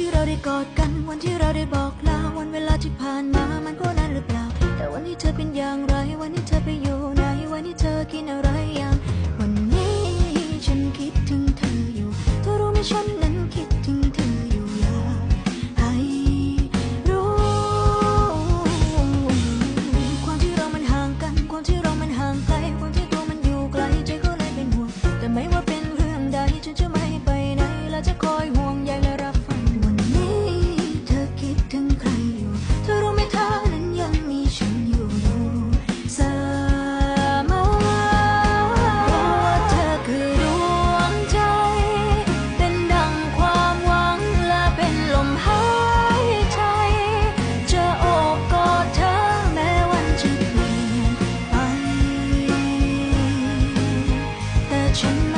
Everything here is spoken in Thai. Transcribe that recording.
ที่เราได้กอดกัน วันที่เราได้บอกลา วันเวลาที่ผ่านมา มันก็นานหรือเปล่า แต่วันนี้เธอเป็นอย่างไร วันนี้เธอไปอยู่ไหน วันนี้เธอกินอะไรอย่าง วันนี้ฉันคิดถึงเธออยู่ เธอรู้ไหมฉันนั้นคิดถึงเธออยู่อยากให้รู้ ความที่เรามันห่างกัน ความที่เรามันห่างไกล ความที่ตัวมันอยู่ไกล ใจก็เลยเป็นห่วง แต่ไม่ว่าเป็นเรื่องใด ฉันจะไม่ไปไหน และจะคอยห่วง 全都